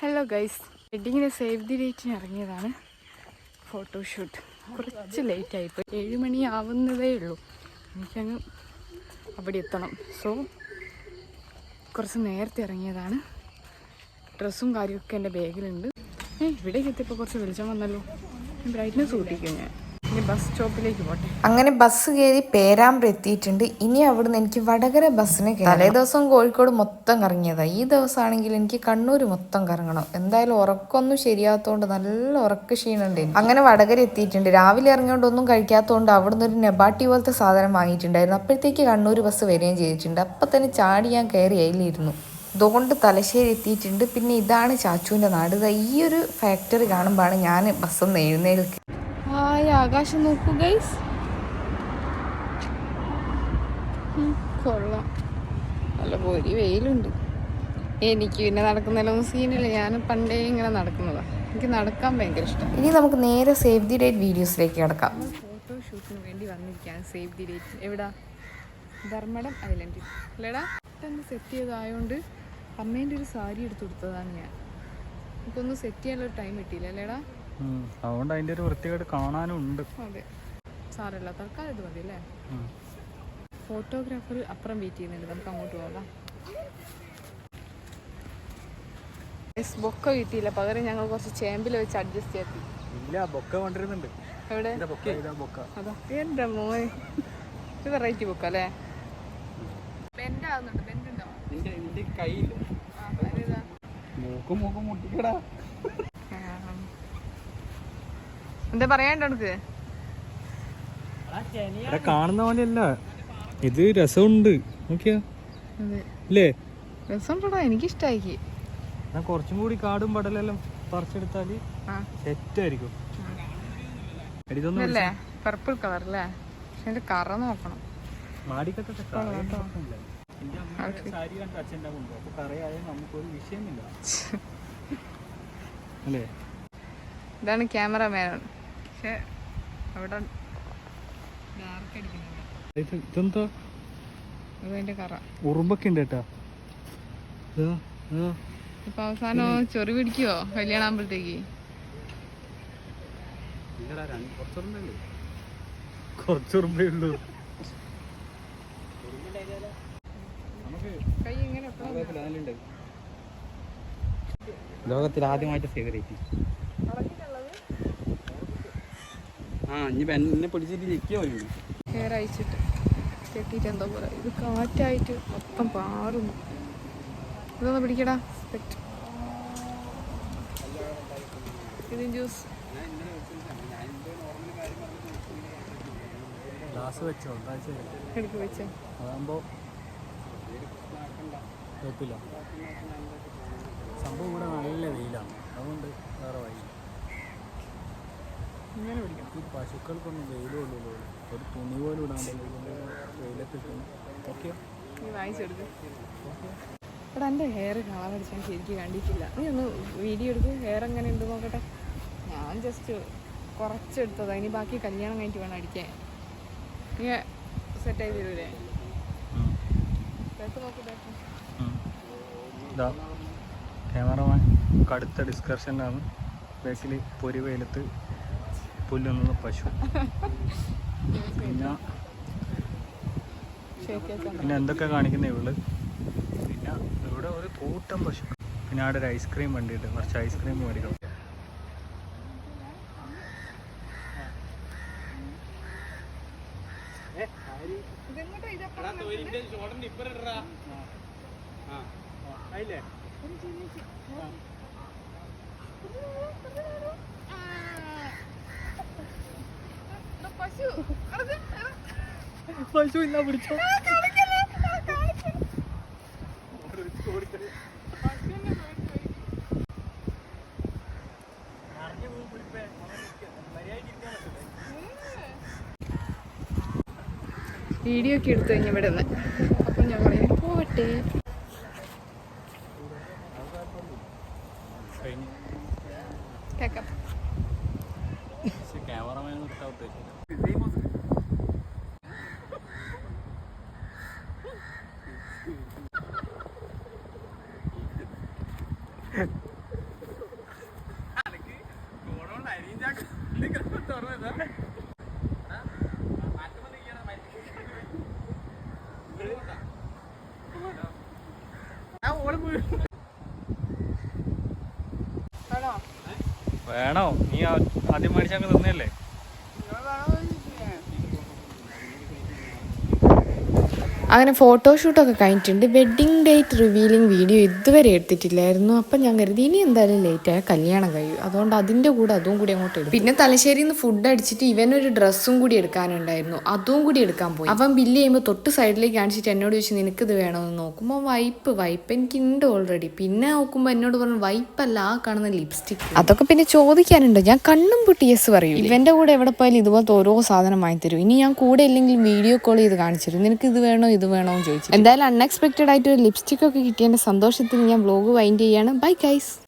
Hello guys വെഡിങ്ങിന് save the ഡേറ്റിന് ഇറങ്ങിയതാണ്. ഫോട്ടോഷൂട്ട് കുറച്ച് ലേറ്റ് ആയിപ്പോയി ഏഴ് മണി ആവുന്നതേ ഉള്ളൂ. എനിക്കങ്ങ് അവിടെ എത്തണം. സോ കുറച്ച് നേരത്തെ ഇറങ്ങിയതാണ്. ഡ്രസ്സും കാര്യമൊക്കെ എന്റെ ബാഗിലുണ്ട് ഏ ഇവിടേക്ക് എത്തിയപ്പോൾ കുറച്ച് വെളിച്ചം വന്നല്ലോ. ബ്രൈറ്റ്നസ് കൂട്ടിക്കും ഞാൻ. ഇനി ബസ് സ്റ്റോപ്പിലേക്ക് പോട്ടെ. അങ്ങനെ ബസ് കയറി പേരാമ്പ്ര എത്തിയിട്ടുണ്ട്. ഇനി അവിടുന്ന് എനിക്ക് വടകര ബസ്സിന് തലേ ദിവസം കോഴിക്കോട് മൊത്തം കറങ്ങിയതാണ് ഈ ദിവസമാണെങ്കിൽ എനിക്ക് കണ്ണൂർ മൊത്തം കറങ്ങണം. എന്തായാലും ഉറക്കമൊന്നും ശരിയാത്തോണ്ട് നല്ല ഉറക്ക ക്ഷീണുണ്ട്. അങ്ങനെ വടകര എത്തിയിട്ടുണ്ട്. രാവിലെ ഇറങ്ങിയോണ്ട് ഒന്നും കഴിക്കാത്തതുകൊണ്ട് അവിടുന്ന് ഒരു നെബാട്ടി പോലത്തെ സാധനം വാങ്ങിയിട്ടുണ്ടായിരുന്നു. അപ്പോഴത്തേക്ക് കണ്ണൂർ ബസ് വരികയും ചെയ്തിട്ടുണ്ട്. അപ്പൊ തന്നെ ചാടി ഞാൻ കയറി അതിലിരുന്നു അതുകൊണ്ട് തലശ്ശേരി എത്തിയിട്ടുണ്ട്. പിന്നെ ഇതാണ് ചാച്ചുവിന്റെ നാട്. ഈ ഒരു ഫാക്ടറി കാണുമ്പോഴാണ് ഞാൻ ബസ്സൊന്ന് എഴുന്നേൽക്കുക ഹായ് ആകാശം നോക്കൂ ഗൈസ് കൊള്ളാം. നല്ല പൊരി വെയിലുണ്ട്. എനിക്ക് പിന്നെ നടക്കുന്നതിലൊന്നും സീനില്ല ഞാൻ പണ്ടേ ഇങ്ങനെ നടക്കുന്നതാ. എനിക്ക് നടക്കാൻ ഭയങ്കര ഇഷ്ടം. ഇനി നമുക്ക് നേരെ സേവ് ദി ഡേറ്റ് വീഡിയോസിലേക്ക് കിടക്കാം. ഫോട്ടോഷൂട്ടിന് വേണ്ടി വന്നിരിക്കുകയാണ് സേവ് ദി ഡേറ്റ് എവിടാ? ധർമ്മടം ഐലൻഡിൽ അല്ലേടാ? പെട്ടെന്ന് സെറ്റ് ചെയ്തതായതുകൊണ്ട് അമ്മേന്റെ ഒരു സാരി എടുത്തു കൊടുത്തതാണ് ഞാൻ. എനിക്കൊന്നും സെറ്റ് ചെയ്യാനുള്ള ടൈം കിട്ടിയില്ല. അല്ലേടാ. അതുകൊണ്ട് അതിന്റെ ഒരു വൃത്തികേട് കാണാനും ഉണ്ട് അതെ. സാരമില്ല തൽക്കാലം ഇത് മതി അല്ലേ? ഫോട്ടോഗ്രാഫർ അപ്പുറം വെയിറ്റ് ചെയ്യുന്നുണ്ട്. നമുക്ക് അങ്ങോട്ട് പോകാം. ബൊക്ക കിട്ടിയില്ല. പകരം ഞങ്ങൾ കുറച്ച് ചേമ്പിൽ വെച്ച് അഡ്ജസ്റ്റ് ചെയ്തി ഇല്ല ബൊക്ക കൊണ്ടിരുന്നുണ്ട് എവിടെ? എന്റെ മോനെ. ഇത് വെറൈറ്റി ബുക്ക് അല്ലേ? ബെൻഡ് ആവുന്നുണ്ട്. ബെൻഡ് ഉണ്ടോ? മൂക്കും മൂക്കും മുട്ടിക്കടാ. എന്താ പറയാണ്ട് എനിക്ക് ഇവിടെ കാണുന്ന പോലെയല്ല. ഇത് രസമുണ്ട്. നോക്കിയാ. അതെ. ഇല്ലേ? രസമുണ്ടോ എനിക്കിഷ്ടായിക്ക്. ഞാൻ കുറച്ചും കൂടി കാടും പടലെല്ലാം പറിച്ചെടുത്താൽ സെറ്റ് ആയിരിക്കും എടി ഇതൊന്നും പർപ്പിൾ കളർ അല്ലേ പക്ഷെ കറ നോക്കണം. അല്ലേ? ഇതാണ് ക്യാമറമാൻ. പക്ഷെ അവിടെ ഡാർക്ക് അടിക്കുന്നുണ്ട്. ഇതെന്താ? കറ. ഉറുമ്പൊക്കെ ഉണ്ട് കേട്ടാ. ഇതാ, ഇതാ. ഇപ്പൊ അവസാനം ചൊറി പിടിക്കുവോ? കല്യാണം ആകുമ്പോഴത്തേക്ക് ലോകത്തിൽ ആദ്യമായിട്ട് സ്വീകരിച്ചു ആ ഇനി എന്നെ പിടിച്ചിട്ട് നിൽക്കുകയോ ഹെയർ അയച്ചിട്ട് കെട്ടിയിട്ട് എന്തോ പോലെ. ഇത് കാറ്റായിട്ട് മൊത്തം പാറുന്നു. ഇതൊന്ന് പിടിക്കടാ. സ്പെക്ട് ഇതിൻ ജ്യൂസ് ഗ്ലാസ് വെച്ചോ? എടുക്ക് വെച്ചോ. അതാകുമ്പോ കുഴപ്പമില്ല സംഭവം ഇവിടെ നല്ല വെയിലാണ്. അതുകൊണ്ട് വേറെ വഴി ഇങ്ങനെ പിടിക്കണം. ഈ പശുക്കൾക്കൊന്നും വെയിൽ കൊള്ളുള്ളൂ ഒരു തുണി പോലും ഇടാൻ വെയിലത്തിട്ട് ഓക്കെ. നീ വാങ്ങിച്ചെടുക്ക് എടാ എന്റെ ഹെയർ കളർ അടിച്ചാൽ ശരിക്കും കണ്ടിട്ടില്ല. നീ ഒന്ന് വീഡിയോ എടുക്ക്. ഹെയർ എങ്ങനെ ഉണ്ട് നോക്കട്ടെ. ഞാൻ ജസ്റ്റ് കുറച്ചെടുത്തത്. ഇനി ബാക്കി കല്യാണം കഴിഞ്ഞിട്ട് വേണം അടിക്കാൻ. നീ സെറ്റ് ആയി തരൂലേ? ക്യാമറമാൻ കടുത്ത ആണ്. ബാക്കിൽ പൊരി വെയിലത്ത് പുല്ലുന്നത് പശു പിന്നെ പിന്നെ എന്തൊക്കെ കാണിക്കുന്ന ഇവൾ പിന്നെ ഇവിടെ ഒരു കൂട്ടം പശു. പിന്നെ അവിടെ ഒരു ഐസ്ക്രീം വണ്ടിയിട്ട് കുറച്ച് ഐസ്ക്രീം മേടിക്കണം. പശു ഇല്ല പിടിച്ചോ? വീഡിയോ ഒക്കെ എടുത്തു കഴിഞ്ഞ ഇവിടെ നിന്ന് അപ്പം ഞങ്ങൾ പോവട്ടെ. വേണോ? നീ ആദ്യം മേടിച്ചങ്ങ് തന്നെയല്ലേ അങ്ങനെ ഫോട്ടോഷൂട്ടൊക്കെ കഴിഞ്ഞിട്ടുണ്ട്. വെഡ്ഡിങ് ഡേറ്റ് റിവീലിംഗ് വീഡിയോ ഇതുവരെ എടുത്തിട്ടില്ലായിരുന്നു. അപ്പം ഞാൻ കരുതി ഇനി എന്തായാലും ലേറ്റ് ലേറ്റായ കല്യാണം കഴിയും. അതുകൊണ്ട് അതിന്റെ കൂടെ അതും കൂടി അങ്ങോട്ട് എടുക്കും പിന്നെ തലശ്ശേരിയിൽ നിന്ന് ഫുഡ് അടിച്ചിട്ട് ഇവനൊരു ഡ്രസ്സും കൂടി എടുക്കാനുണ്ടായിരുന്നു. അതും കൂടി എടുക്കാൻ പോയി. അവൻ ബില്ല് ചെയ്യുമ്പോൾ തൊട്ട് സൈഡിലേക്ക് കാണിച്ചിട്ട് എന്നോട് ചോദിച്ചു നിനക്കിത് വേണമെന്ന് നോക്കുമ്പോൾ വൈപ്പ് വൈപ്പ് എനിക്കുണ്ട് ഓൾറെഡി പിന്നെ നോക്കുമ്പോൾ എന്നോട് പറഞ്ഞു വൈപ്പല്ല ആ കാണുന്ന ലിപ്സ്റ്റിക് അതൊക്കെ പിന്നെ ചോദിക്കാനുണ്ട്. ഞാൻ കണ്ണും പൊട്ടി യെസ് പറയും ഇവന്റെ കൂടെ എവിടെ പോയാലും ഇതുപോലത്തെ ഓരോ സാധനം വാങ്ങി തരും ഇനി ഞാൻ കൂടെ ഇല്ലെങ്കിൽ വീഡിയോ കോൾ ചെയ്ത് കാണിച്ചു നിനക്ക് ഇത് വേണോ? ഇത് വേണോ എന്ന് ചോദിച്ചു എന്തായാലും അൺഎക്സ്പെക്റ്റഡ് ആയിട്ട് ഒരു ലിപ്സ്റ്റിക് ഒക്കെ കിട്ടിയതിന്റെ സന്തോഷത്തിൽ ഞാൻ വ്ലോഗ് വൈൻഡ് ചെയ്യാണ്. Bye guys